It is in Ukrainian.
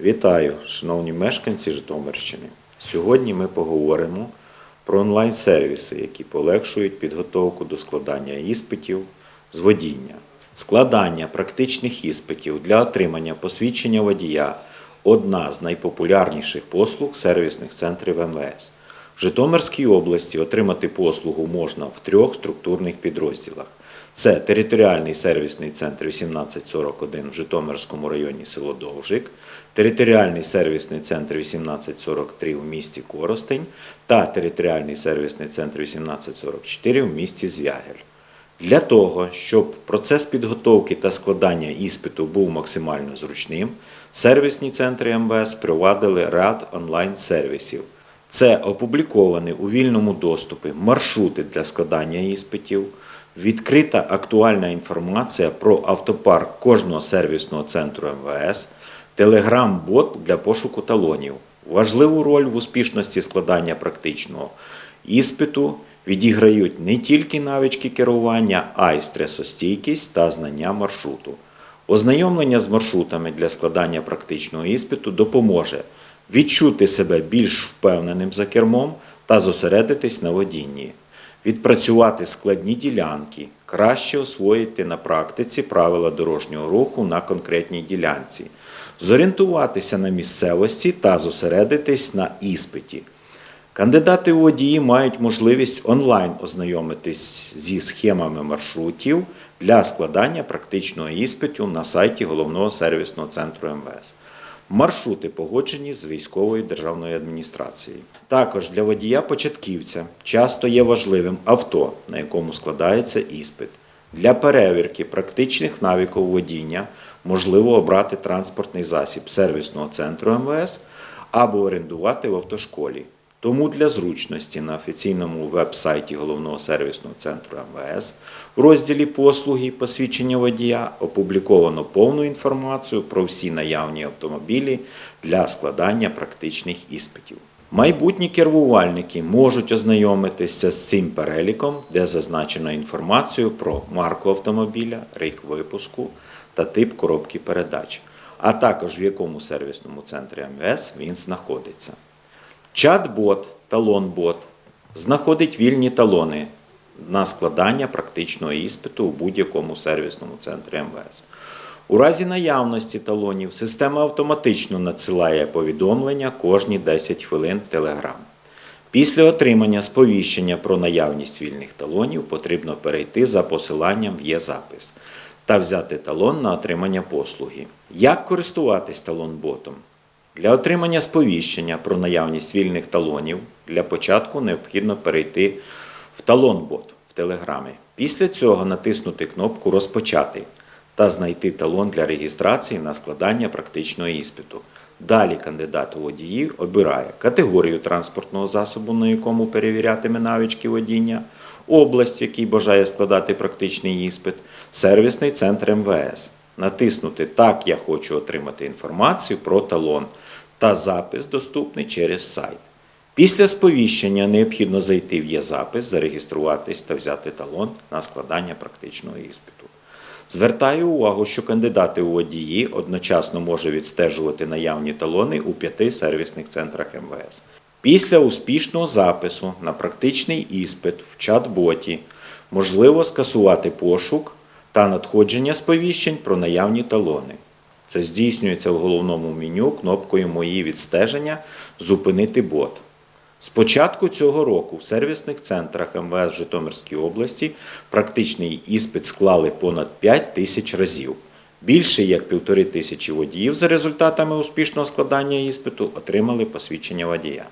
Вітаю, шановні мешканці Житомирщини. Сьогодні ми поговоримо про онлайн-сервіси, які полегшують підготовку до складання іспитів з водіння. Складання практичних іспитів для отримання посвідчення водія одна з найпопулярніших послуг сервісних центрів МВС. В Житомирській області отримати послугу можна в трьох структурних підрозділах. Це територіальний сервісний центр 1841 в Житомирському районі село Довжик, територіальний сервісний центр 1843 в місті Коростень та територіальний сервісний центр 1844 в місті Звягель. Для того, щоб процес підготовки та складання іспиту був максимально зручним, сервісні центри МВС провадили ряд онлайн-сервісів. Це опубліковані у вільному доступі маршрути для складання іспитів, відкрита актуальна інформація про автопарк кожного сервісного центру МВС, телеграм-бот для пошуку талонів. Важливу роль в успішності складання практичного іспиту відіграють не тільки навички керування, а й стресостійкість та знання маршруту. Ознайомлення з маршрутами для складання практичного іспиту допоможе відчути себе більш впевненим за кермом та зосередитись на водінні, відпрацювати складні ділянки, краще освоїти на практиці правила дорожнього руху на конкретній ділянці, зорієнтуватися на місцевості та зосередитись на іспиті. Кандидати у водії мають можливість онлайн ознайомитись зі схемами маршрутів для складання практичного іспиту на сайті Головного сервісного центру МВС. Маршрути погоджені з військовою державною адміністрацією. Також для водія-початківця часто є важливим авто, на якому складається іспит. Для перевірки практичних навиків водіння можливо обрати транспортний засіб сервісного центру МВС або орендувати в автошколі. Тому для зручності на офіційному веб-сайті Головного сервісного центру МВС в розділі Послуги і посвідчення водія опубліковано повну інформацію про всі наявні автомобілі для складання практичних іспитів. Майбутні кермувальники можуть ознайомитися з цим переліком, де зазначено інформацію про марку автомобіля, рік випуску та тип коробки передач, а також в якому сервісному центрі МВС він знаходиться. Чат-бот, талон-бот знаходить вільні талони на складання практичного іспиту у будь-якому сервісному центрі МВС. У разі наявності талонів система автоматично надсилає повідомлення кожні 10 хвилин в Telegram. Після отримання сповіщення про наявність вільних талонів потрібно перейти за посиланням в є-запис та взяти талон на отримання послуги. Як користуватись талон-ботом? Для отримання сповіщення про наявність вільних талонів для початку необхідно перейти в талон-бот в Телеграмі. Після цього натиснути кнопку Розпочати та знайти талон для реєстрації на складання практичного іспиту. Далі кандидат у водії обирає категорію транспортного засобу, на якому перевірятиме навички водіння, область, в якій бажає складати практичний іспит, сервісний центр МВС. Натиснути Так, я хочу отримати інформацію про талон та запис доступний через сайт. Після сповіщення необхідно зайти в є-запис, зареєструватись та взяти талон на складання практичного іспиту. Звертаю увагу, що кандидати у водії одночасно може відстежувати наявні талони у п'яти сервісних центрах МВС. Після успішного запису на практичний іспит в чат-боті можливо скасувати пошук та надходження сповіщень про наявні талони. Це здійснюється в головному меню кнопкою Мої відстеження Зупинити бот. З початку цього року в сервісних центрах МВС Житомирській області практичний іспит склали понад 5 тисяч разів. Більше як півтори тисячі водіїв за результатами успішного складання іспиту отримали посвідчення водія.